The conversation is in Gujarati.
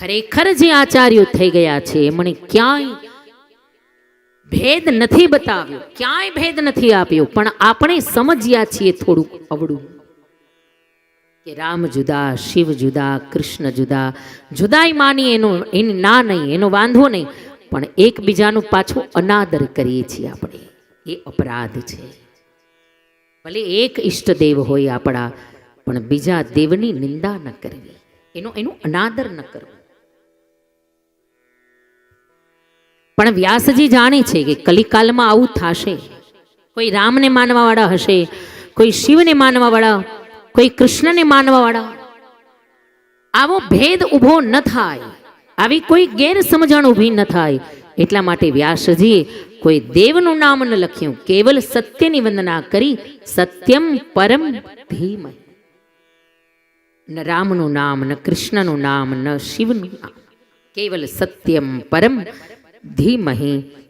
ખરેખર જે આચાર્યો થઈ ગયા છે, એમણે ક્યાંય ભેદ નથી બતાવ્યો, ક્યાંય ભેદ નથી આપ્યો, પણ આપણે સમજ્યા છીએ થોડુંક અવળું. કે રામ જુદા, શિવ જુદા, કૃષ્ણ જુદા જુદાઈ માની એનો એની ના નહીં, એનો વાંધો નહીં, પણ એકબીજાનું પાછું અનાદર કરીએ છીએ આપણે. એ અપરાધ છે. ભલે એક ઈષ્ટદેવ હોય આપણા, પણ બીજા દેવની નિંદા ન કરવી. એનો, એનું અનાદર ન કરવું. પણ વ્યાસજી જાણે છે કે કલિકાલમાં આવું થશે. કોઈ રામને માનવાવાળા હશે, કોઈ શિવને માનવાવાળા, કોઈ કૃષ્ણને માનવાવાળા. આવો ભેદ ઊભો ન થાય, આવી કોઈ ગેરસમજણ ઊભી ન થાય. એટલા માટે વ્યાસજી કોઈ દેવનું નામ ન લખ્યું, કેવલ સત્યની વંદના કરી, સત્યમ પરમ ધીમ ન રામનું નામ, ન કૃષ્ણનું નામ, ન શિવનું નામ, કેવલ સત્યમ પરમ ધીમહિ